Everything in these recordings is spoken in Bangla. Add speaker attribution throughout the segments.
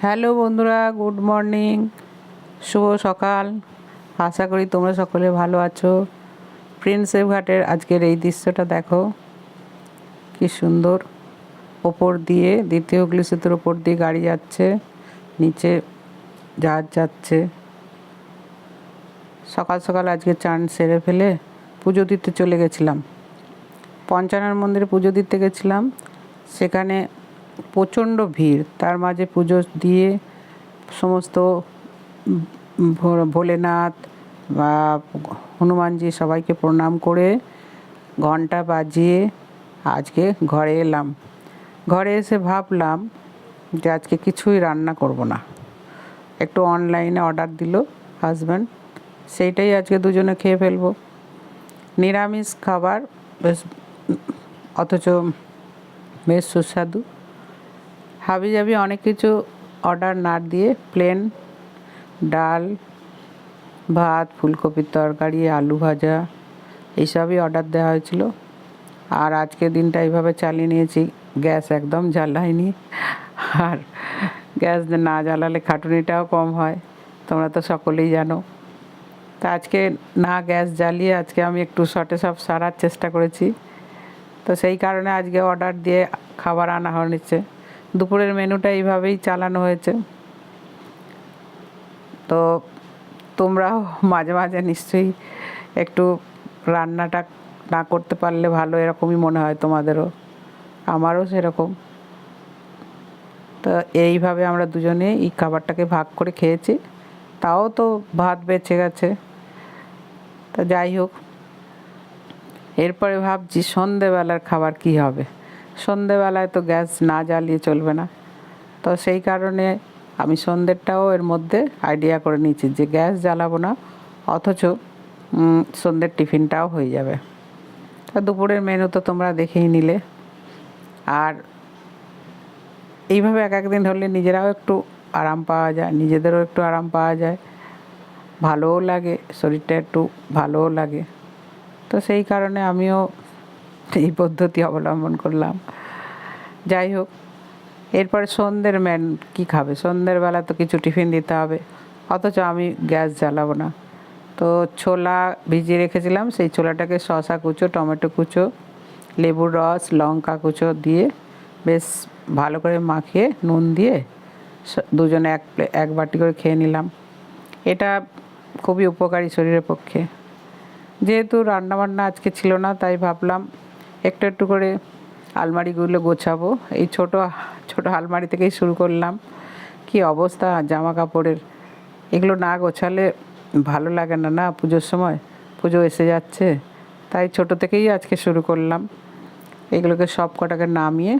Speaker 1: হ্যালো বন্ধুরা, গুড মর্নিং। শুভ সকাল। আশা করি তোমরা সকলে ভালো আছো। প্রিন্সেপ ঘাটের আজকের এই দৃশ্যটা দেখো। কি সুন্দর। ওপর দিয়ে, দ্বিতীয় হুগলি সেতুর ওপর দিয়ে গাড়ি যাচ্ছে। নিচে জাহাজ যাচ্ছে। সকাল সকাল আজকে চান সেরে ফেলে পুজো দিতে চলে গেছিলাম। পঞ্চানন মন্দিরে পুজো দিতে গেছিলাম। সেখানে প্রচণ্ড ভিড়। তার মাঝে পুজো দিয়ে সমস্ত ভোলেনাথ বা হনুমানজি সবাইকে প্রণাম করে ঘণ্টা বাজিয়ে আজকে ঘরে এলাম। ঘরে এসে ভাবলাম যে আজকে কিছুই রান্না করব না। একটু অনলাইনে অর্ডার দিল হাজব্যান্ড। সেইটাই আজকে দুজনে খেয়ে ফেলব। নিরামিষ খাবার বেশ অথচ বেশ সুস্বাদু। হাবি জাবি অনেক কিছু অর্ডার না দিয়ে প্লেন ডাল, ভাত, ফুলকপির তরকারি, আলু ভাজা, এইসবই অর্ডার দেওয়া হয়েছিল। আর আজকে দিনটা এইভাবে চালিয়ে নিয়েছি, গ্যাস একদম জ্বালাইনি। আর গ্যাস না জ্বালালে খাটুনিটাও কম হয়, তোমরা তো সকলেই জানো। তা আজকে না গ্যাস জ্বালিয়ে আজকে আমি একটু শর্টে সব সারার চেষ্টা করেছি। তো সেই কারণে আজকে অর্ডার দিয়ে খাবার আনা হয়েছে। দুপুরের মেনুটা এইভাবেই চালানো হয়েছে। তো তোমরাও মাঝে মাঝে নিশ্চয়ই একটু রান্নাটা না করতে পারলে ভালো, এরকমই মনে হয় তোমাদেরও। আমারও সেরকম। তো এইভাবে আমরা দুজনে এই খাবারটাকে ভাগ করে খেয়েছি। তাও তো ভাত বেঁচে গেছে। তা যাই হোক, এরপরে ভাবছি সন্ধেবেলার খাবার কি হবে। সন্ধেবেলায় তো গ্যাস না জ্বালিয়ে চলবে না। তো সেই কারণে আমি সন্ধ্যেরটাও এর মধ্যে আইডিয়া করে নিয়েছি যে গ্যাস জ্বালাবো না, অথচ সন্ধ্যের টিফিনটাও হয়ে যাবে। তা দুপুরের মেনু তো তোমরা দেখেই নিলে। আর এইভাবে এক একদিন হলে নিজেরাও একটু আরাম পাওয়া যায়, নিজেদেরও একটু আরাম পাওয়া যায়। ভালোও লাগে, শরীরটা একটু ভালোও লাগে। তো সেই কারণে আমিও এই পদ্ধতি অবলম্বন করলাম। যাই হোক, এরপরে সন্ধ্যের ম্যান কি খাবে? সন্ধ্যের বেলা তো কিছু টিফিন দিতে হবে। অথচ আমি গ্যাস জ্বালাবো না। তো ছোলা ভিজিয়ে রেখেছিলাম, সেই ছোলাটাকে শসা কুচো, টমেটো কুচো, লেবুর রস, লঙ্কা কুচো দিয়ে বেশ ভালো করে মাখিয়ে নুন দিয়ে দুজনে এক এক বাটি করে খেয়ে নিলাম। এটা খুবই উপকারী শরীরের পক্ষে। যেহেতু রান্নাবান্না আজকে ছিল না, তাই ভাবলাম একটু একটু করে আলমারিগুলো গোছাবো। এই ছোট ছোট আলমারি থেকেই শুরু করলাম। কি অবস্থা জামা কাপড়ের এগুলো না গোছালে ভালো লাগে না না পুজোর সময়? পুজো এসে যাচ্ছে। তাই ছোট থেকেই আজকে শুরু করলাম। এগুলোকে সব কটাকে নামিয়ে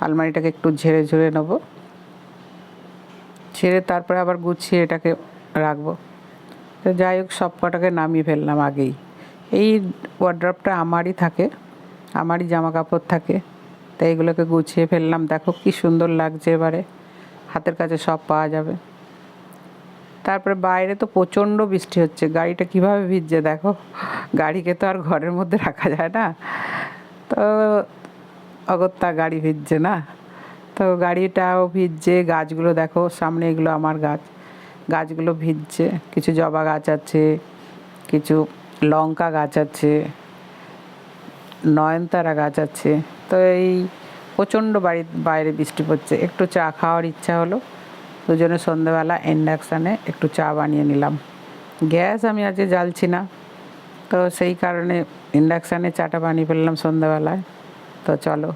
Speaker 1: আলমারিটাকে একটু ঝেড়ে ঝেড়ে নেব। ছেড়ে তারপরে আবার গুছিয়ে এটাকে রাখব। তো যাই হোক, সব কটাকে নামিয়ে ফেললাম আগেই। এই ওয়ার্ড্রপটা আমারই থাকে। আমারই জামা কাপড় থাকে। তাই এগুলোকে গুছিয়ে ফেললাম। দেখো কি সুন্দর লাগছে এবারে। হাতের কাছে সব পাওয়া যাবে। তারপরে বাইরে তো প্রচণ্ড বৃষ্টি হচ্ছে। গাড়িটা কীভাবে ভিজছে দেখো। গাড়িকে তো আর ঘরের মধ্যে রাখা যায় না। তো অগত্যা গাড়ি ভিজছে না। তো গাড়িটাও ভিজছে। গাছগুলো দেখো, সামনে এগুলো আমার গাছ। গাছগুলো ভিজছে। কিছু জবা গাছ আছে, কিছু লঙ্কা গাছ আছে। নয়নতারা গাছ আছে। তো এই প্রচণ্ড বাড়ি, বাইরে বৃষ্টি পড়ছে। একটু চা খাওয়ার ইচ্ছা হলো। দুজনে সন্ধ্যেবেলা ইন্ডাকশানে একটু চা বানিয়ে নিলাম। গ্যাস আমি আজকে জ্বালছি না। তো সেই কারণে ইন্ডাকশানে চাটা বানিয়ে ফেললাম সন্ধ্যেবেলায় তো চলো।